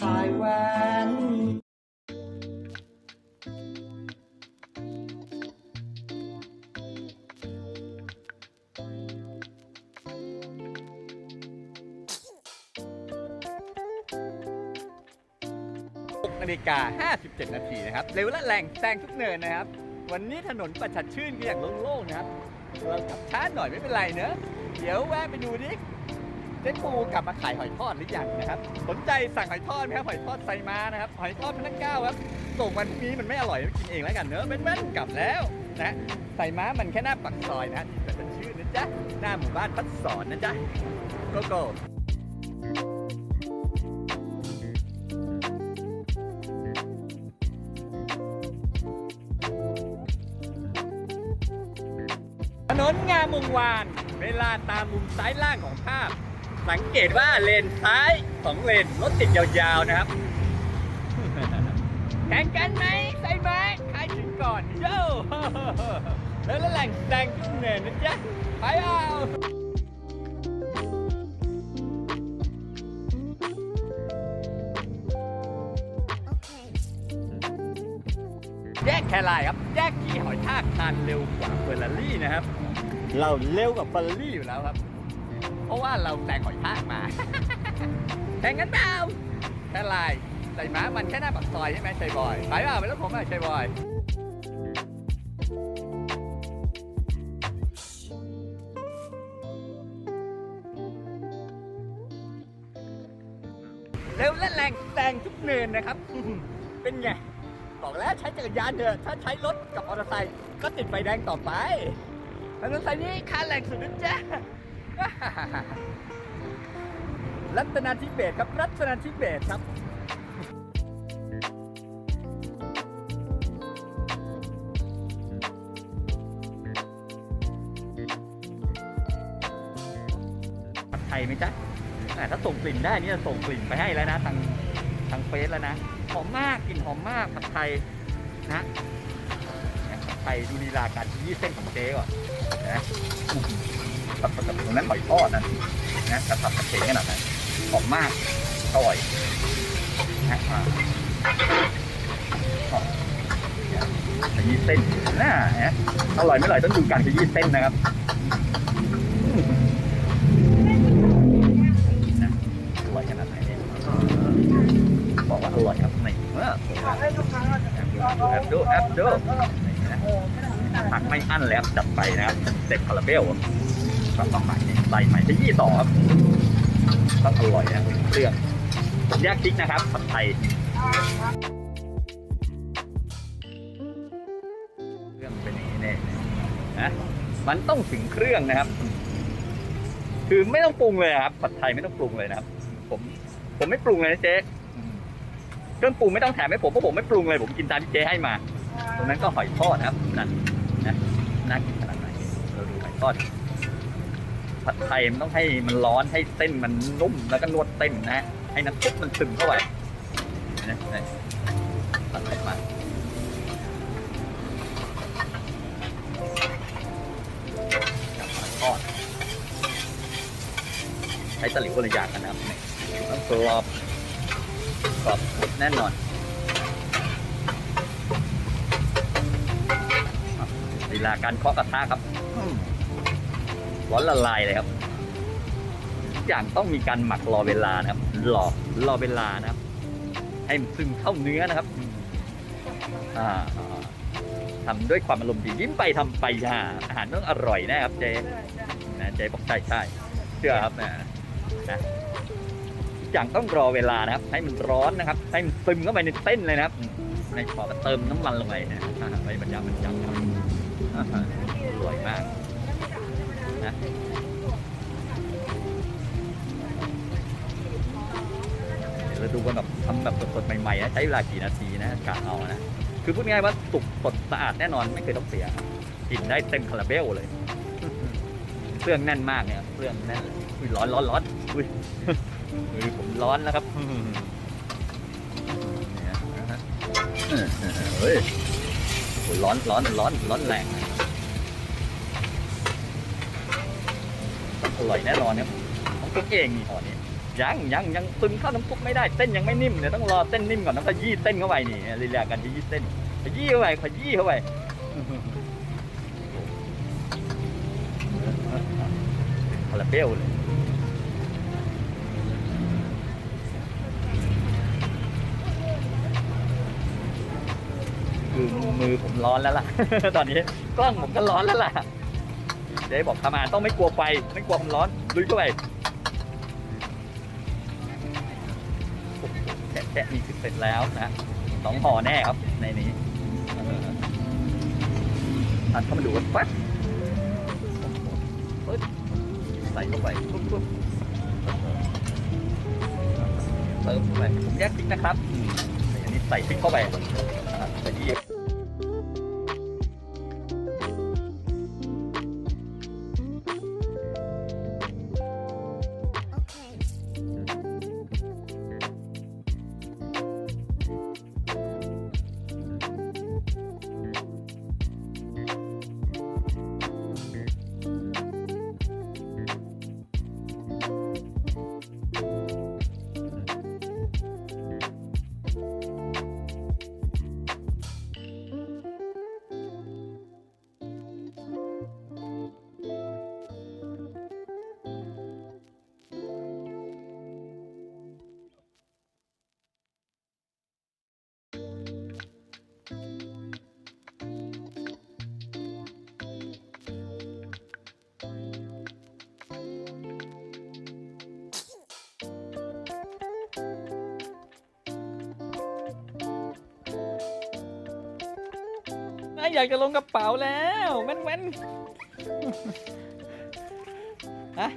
สายแหวน6นาฬิกา 57 นาทีนะครับ เร็วและแรงแซงทุกเนินนะครับ วันนี้ถนนประชัดชื่นก็อย่างโล่งๆนะครับ เราขับช้าหน่อยไม่เป็นไรเนอะ เดี๋ยวแวะไปดูดิ เจ๊ปูกลับมาขายหอยทอดหรือยังนะครับสนใจสั่งหอยทอดไหมครับหอยทอดไซม้านะครับหอยทอดพนักเก้าครับส่งวันพรุ่งนี้มันไม่อร่อยกินเองแล้วกันเนอะเป็นมันกลับแล้วนะไซม้ามันแค่หน้าปักซอยนะที่ประชัดชื่นนะจ๊ะหน้าหมู่บ้านพัดสอนนะจ๊ะโกโก้ถนนงามวงวานเวลาตามมุมซ้ายล่างของภาพ สังเกตว่าเลนซ้ายสองเลนรถติดยาวๆนะครับแข่งกันไหมใส่ไหมใครถึงก่อนโย่แล้วแหล่งแซงขึ้นเนินนะจ๊ะไปเอาแยกแครายครับแยกขี่หอยทากคานเร็วกว่าเฟอร์รารี่นะครับ เราเร็วกว่าเฟอร์รารี่อยู่แล้วครับ เพราะว่าเราแซงหอยทากมาแข่งกันเปล่าแค่ลายใส่ม้ามันแค่หน้าปากซอยใช่ไหมชัยบอย ไปเปล่าไปแล้วผมอะชัยบอยเร็วและแรงแซงทุกเนินนะครับ เป็นไง บอกแล้วใช้จักรยานเถอะ ถ้าใช้รถกับมอเตอร์ไซค์ก็ติดไฟแดงต่อไปมอเตอร์ไซค์นี้ค่าแรงสุดนะจ๊ะ รัตนาธิเบศครับรัตนาธิเบศครับผัดไทยไหมจ๊ะถ้าส่งกลิ่นได้นี่จะส่งกลิ่นไปให้แล้วนะทางทางเฟซแล้วนะหอมมากกลิ่นหอมมากผัดไทยนะผัดไทยดูลีลาการยี่เส้นของเจ๊ก่อนนะ ตัดตัดตรงนั้นหอยทอดนั่นนะกระทับกระเฉงขนาดไหนหอมมากอร่อยนะอ่าหอมเนี่ยขยี้เส้นน่านะอร่อยไม่อร่อยต้องดูการขยี้เส้นนะครับนะอร่อยขนาดไหนเนี่ยบอกว่าอร่อยครับนี่เออแอบดูแอบดูผักไม่อั้นแล้วจัดไปนะครับเต็มคาราเบล ก็ต้องใหม่ใส่ใหม่ที่ยี่ต่อครับต้องอร่อยนะเครื่องผมแยกพริกนะครับผัดไทยเครื่องเป็นอย่างนี้เนี่ยนะมันต้องถึงเครื่องนะครับ คือไม่ต้องปรุงเลยครับผัดไทยไม่ต้องปรุงเลยนะครับ ผมผมไม่ปรุงเลยนะเจ๊เครื่องปรุงไม่ต้องแถมให้ผมเพราะผมไม่ปรุงเลยผมกินตามที่เจ๊ให้มาตรงนั้นก็หอยทอดนะครับนั่นนะน่ากินขนาดไหนเราดูหอยทอด ผัดไทยมันต้องให้มันร้อนให้เส้นมันนุ่มแล้วก็นวดเส้นนะให้น้ำซุปมันซึมเข้าไปนะนะผัดไทยมากับหอยทอดใช้ตะหลิวคนละอย่างกันนะครับต้องกรอบกรอบแน่นอนลีลาการเคาะกระทะครับ ร้อนละลายเลยครับทุกอย่างต้องมีการหมักรอเวลานะครับรอรอเวลานะครับ ให้มันซึมเข้าเนื้อนะครับอ่าอ่าทำด้วยความอารมณ์ดียิ้มไปทำไปอ่าอาหารต้องอร่อยนะครับเจ๊นะเจ๊บอกใช่ใช่เชื่อครับนะนะทุกอย่างต้องรอเวลานะครับ ให้มันร้อนนะครับ ให้มันซึมเข้าไปในเส้นเลยนะครับในพอก็เติมน้ำมันลงไปนะอาไปบรรยาบรรจับครับอร่อยมาก นะเดี๋ยวเราดูกันแบบทำแบบสดๆใหม่ๆนะใช้เวลากี่นาทีนะกะเอานะคือพูดง่ายว่าสุกสดสะอาดแน่นอนไม่เคยต้องเสียกินได้เต็มคาราเบลเลยเครื่องแน่นมากเนี่ยเครื่องแน่นอุ้ยร้อนร้อนร้อนอุ้ยอุ้ยผมร้อนแล้วครับเฮ้ยร้อนร้อนร้อนร้อนแรง อร่อยแน่นอนครับของตัวเองนี่ห่อนี้ยังยังยังซึมเข้าน้ำซุปไม่ได้เส้นยังไม่นิ่มเดี๋ยวต้องรอเส้นนิ่มก่อนต้องขยี้เส้นเข้าไปนี่ลีลาการขยี้เส้นขยี้เข้าไปขยี้เข้าไปคาราเบลเลยคือมือผมร้อนแล้วล่ะ ตอนนี้กล้องผมก็ร้อนแล้วล่ะ เจ๊บอกทำงานต้องไม่กลัวไฟไม่กลัวความร้อนลุยเข้าไปแฉะแฉะนี่คือเสร็จแล้วนะสองห่อแน่ครับในนี้อัดเข้ามาดูกันปั๊บปึ๊บใส่เข้าไปปุ๊บปุ๊บเติมเข้าไปผมแยกพริกนะครับอันนี้ใส่พริกเข้าไป อ่าใส่ยี่น่าอยากจะลงกระเป๋าแล้วแม่นแม่นฮะ